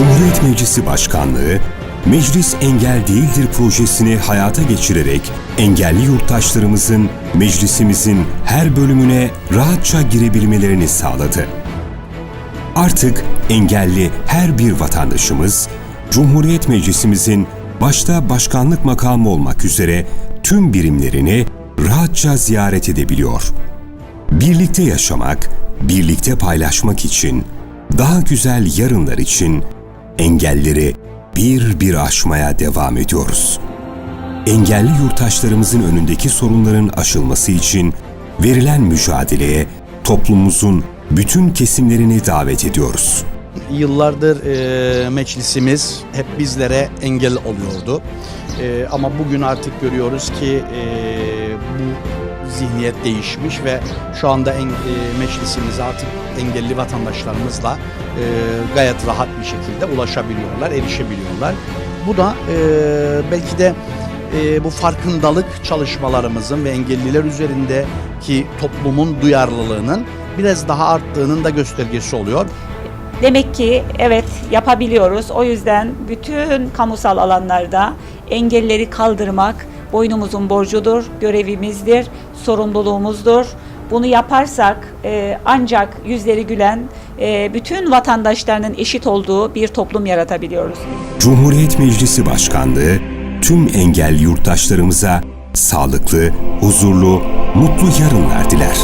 Cumhuriyet Meclisi Başkanlığı, Meclis Engel Değildir projesini hayata geçirerek engelli yurttaşlarımızın meclisimizin her bölümüne rahatça girebilmelerini sağladı. Artık engelli her bir vatandaşımız, Cumhuriyet Meclisimizin başta başkanlık makamı olmak üzere tüm birimlerini rahatça ziyaret edebiliyor. Birlikte yaşamak, birlikte paylaşmak için, daha güzel yarınlar için engelleri bir bir aşmaya devam ediyoruz. Engelli yurttaşlarımızın önündeki sorunların aşılması için verilen mücadeleye toplumumuzun bütün kesimlerini davet ediyoruz. Yıllardır e, meclisimiz hep bizlere engel oluyordu. E, ama bugün artık görüyoruz ki e, bu zihniyet değişmiş ve şu anda en, e, meclisimize artık engelli vatandaşlarımızla e, gayet rahat bir şekilde ulaşabiliyorlar, erişebiliyorlar. Bu da e, belki de e, bu farkındalık çalışmalarımızın ve engelliler üzerindeki toplumun duyarlılığının biraz daha arttığının da göstergesi oluyor. Demek ki evet yapabiliyoruz. O yüzden bütün kamusal alanlarda engelleri kaldırmak boynumuzun borcudur, görevimizdir, sorumluluğumuzdur. Bunu yaparsak e, ancak yüzleri gülen, e, bütün vatandaşlarının eşit olduğu bir toplum yaratabiliyoruz. Cumhuriyet Meclisi Başkanlığı tüm engelli yurttaşlarımıza sağlıklı, huzurlu, mutlu yarınlar diler.